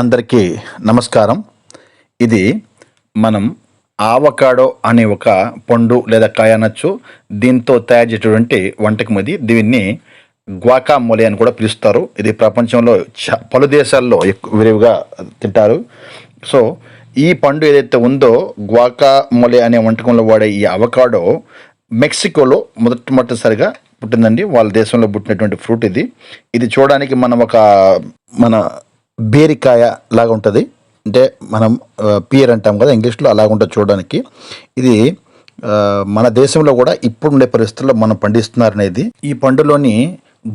అందరికీ నమస్కారం. ఇది మనం ఆవకాడో అనే ఒక పండు లేదా కాయ అనొచ్చు. దీంతో తయారు చేసేటువంటి వంటకం ఇది. దీన్ని గ్వాకామొలే అని కూడా పిలుస్తారు. ఇది ప్రపంచంలో పలు దేశాల్లో ఎక్కువ విరివిగా తింటారు. సో ఈ పండు ఏదైతే ఉందో గ్వాకామొలే అనే వంటకంలో వాడే ఈ అవకాడో మెక్సికోలో మొట్టమొదటిసారిగా పుట్టిందండి. వాళ్ళ దేశంలో పుట్టినటువంటి ఫ్రూట్ ఇది. ఇది చూడడానికి మనం ఒక మన బేరికాయ లాగా ఉంటుంది. అంటే మనం పియర్ అంటాం కదా ఇంగ్లీష్లో అలాగ ఉంటుంది చూడడానికి. ఇది మన దేశంలో కూడా ఇప్పుడుండే పరిస్థితుల్లో మనం పండిస్తున్నారు అనేది ఈ పండులోని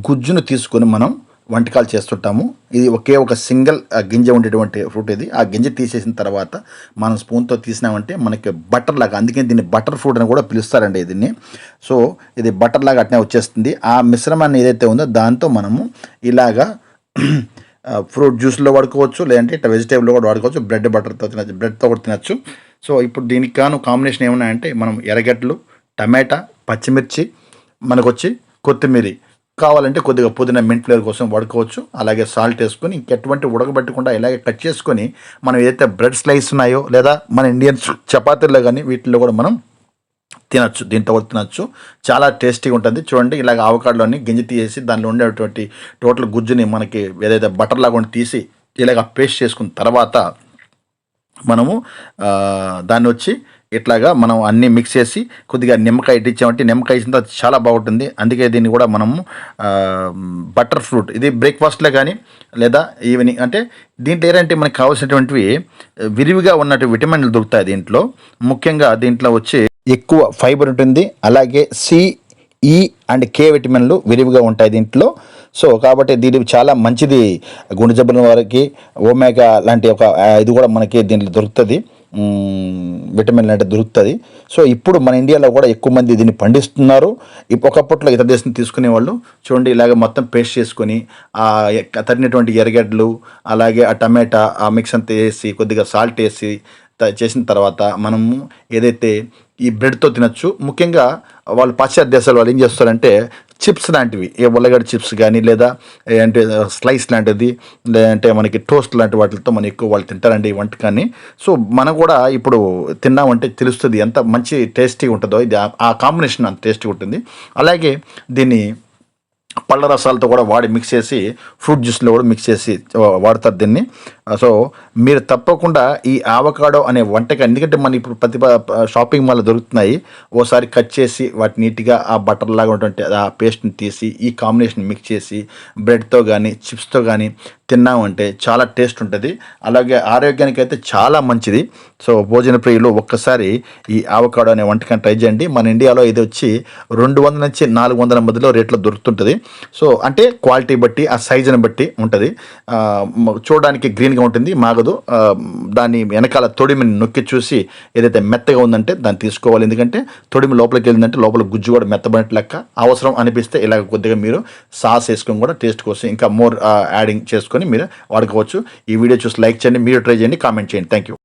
గుజ్జును తీసుకొని మనం వంటకాలు చేస్తుంటాము. ఇది ఒకే ఒక సింగిల్ గింజ ఉండేటువంటి ఫ్రూట్ ఇది. ఆ గింజ తీసేసిన తర్వాత మనం స్పూన్తో తీసినామంటే మనకి బటర్ లాగా అందుకే దీన్ని బటర్ ఫ్రూట్ అని కూడా పిలుస్తారండి దీన్ని. సో ఇది బటర్ లాగా అట్నే వచ్చేస్తుంది. ఆ మిశ్రమాన్ని ఏదైతే ఉందో దాంతో మనము ఇలాగా ఫ్రూట్ జ్యూస్లో వాడుకోవచ్చు లేదంటే ఇట్లా వెజిటేబుల్లో కూడా వాడుకోవచ్చు బ్రెడ్ బటర్తో తినచ్చు బ్రెడ్తో కూడా తినచ్చు. సో ఇప్పుడు దీనికి గాను కాంబినేషన్ ఏమున్నాయంటే మనం ఎర్రగడ్డలు టమాటా పచ్చిమిర్చి మనకు వచ్చి కొత్తిమీర. కావాలంటే కొద్దిగా పుదీనా మింట్ ఫ్లేవర్ కోసం వాడుకోవచ్చు అలాగే సాల్ట్ వేసుకొని ఇంకెటువంటి ఉడకబెట్టకుండా ఇలాగే కట్ చేసుకొని మనం ఏదైతే బ్రెడ్ స్లైస్ ఉన్నాయో లేదా మన ఇండియన్ చపాతీల్లో కానీ వీటిల్లో కూడా మనం తినచ్చు దీంతో కూడా తినచ్చు. చాలా టేస్టీగా ఉంటుంది. చూడండి ఇలాగ ఆవకాడలోని గింజ తీసేసి దానిలో ఉండేటువంటి టోటల్ గుజ్జుని మనకి ఏదైతే బటర్ లాగా ఉండి తీసి ఇలాగ పేస్ట్ చేసుకున్న తర్వాత మనము దాన్ని వచ్చి ఇట్లాగా మనం అన్నీ మిక్స్ చేసి కొద్దిగా నిమ్మకాయ ఇట్టించామంటే నిమ్మకాయ ఇచ్చిన తర్వాత చాలా బాగుంటుంది. అందుకే దీన్ని కూడా మనము బటర్ ఫ్రూట్ ఇది బ్రేక్ఫాస్ట్లో కానీ లేదా ఈవినింగ్ అంటే దీంట్లో ఏంటంటే మనకు కావాల్సినటువంటివి విరివిగా ఉన్నటువంటి విటమిన్లు దొరుకుతాయి దీంట్లో. ముఖ్యంగా దీంట్లో వచ్చి ఎక్కువ ఫైబర్ ఉంటుంది. అలాగే సి ఈ e అండ్ కే విటమిన్లు విరివిగా ఉంటాయి దీంట్లో. సో కాబట్టి దీని చాలా మంచిది గుండె జబ్బుల వారికి. ఓమేగా లాంటి ఒక ఇది కూడా మనకి దీంట్లో దొరుకుతుంది. విటమిన్ అంటే దొరుకుతుంది. సో ఇప్పుడు మన ఇండియాలో కూడా ఎక్కువ మంది దీన్ని పండిస్తున్నారు. ఒకప్పట్లో ఇతర దేశం తీసుకునే వాళ్ళు చూడండి ఇలాగ మొత్తం పేస్ట్ చేసుకొని ఆ ఎర్రగడ్డలు అలాగే ఆ టమాటా ఆ మిక్స్ అంతా వేసి కొద్దిగా సాల్ట్ వేసి చేసిన తర్వాత మనము ఏదైతే ఈ బ్రెడ్తో తినచ్చు ముఖ్యంగా వాళ్ళు పాశ్చాత్య దేశాలు వాళ్ళు ఏం చేస్తారంటే చిప్స్ లాంటివి ఏ ఉల్లగడ్డ చిప్స్ కానీ లేదా అంటే స్లైస్ లాంటిది లేదంటే మనకి టోస్ట్ లాంటి వాటితో మనం ఎక్కువ వాళ్ళు తింటారండి ఈ వంటకాన్ని. సో మనం కూడా ఇప్పుడు తిన్నామంటే తెలుస్తుంది ఎంత మంచి టేస్టీ ఉంటుందో ఇది ఆ- ఆ కాంబినేషన్ అంత టేస్టీ ఉంటుంది. అలాగే దీన్ని పళ్ళ రసాలతో కూడా వాడి మిక్స్ చేసి ఫ్రూట్ జ్యూస్లో కూడా మిక్స్ చేసి వాడతారు దీన్ని. సో మీరు తప్పకుండా ఈ ఆవకాడో అనే వంటకం ఎందుకంటే మన ఇప్పుడు ప్రతి షాపింగ్ మాల్ దొరుకుతున్నాయి. ఓసారి కట్ చేసి వాటి నీట్గా ఆ బటర్ లాగా ఉన్నటువంటి ఆ పేస్ట్ని తీసి ఈ కాంబినేషన్ మిక్స్ చేసి బ్రెడ్తో కానీ చిప్స్తో కానీ తిన్నామంటే చాలా టేస్ట్ ఉంటుంది. అలాగే ఆరోగ్యానికి అయితే చాలా మంచిది. సో భోజన ప్రియులు ఒక్కసారి ఈ ఆవకాడో అనే వంటకాన్ని ట్రై చేయండి. మన ఇండియాలో ఇది వచ్చి రెండు వందల నుంచి నాలుగు వందల మధ్యలో రేట్లో దొరుకుతుంటుంది. సో అంటే క్వాలిటీ బట్టి ఆ సైజుని బట్టి ఉంటుంది. చూడడానికి గ్రీన్గా ఉంటుంది మాగదు. దాన్ని దాని వెనకాల తొడిమిని నొక్కి చూసి ఏదైతే మెత్తగా ఉందంటే దాన్ని తీసుకోవాలి. ఎందుకంటే తొడిమి లోపలికి వెళ్ళిందంటే లోపల గుజ్జు కూడా మెత్తబడినట్టు లెక్క అవసరం అనిపిస్తే ఇలాగ కొద్దిగా మీరు సాస్ వేసుకొని కూడా టేస్ట్ కోసం ఇంకా మోర్ యాడింగ్ చేసుకొని మీరు వాడుకోవచ్చు. ఈ వీడియో చూసి లైక్ చేయండి మీరు ట్రై చేయండి కామెంట్ చేయండి. Thank you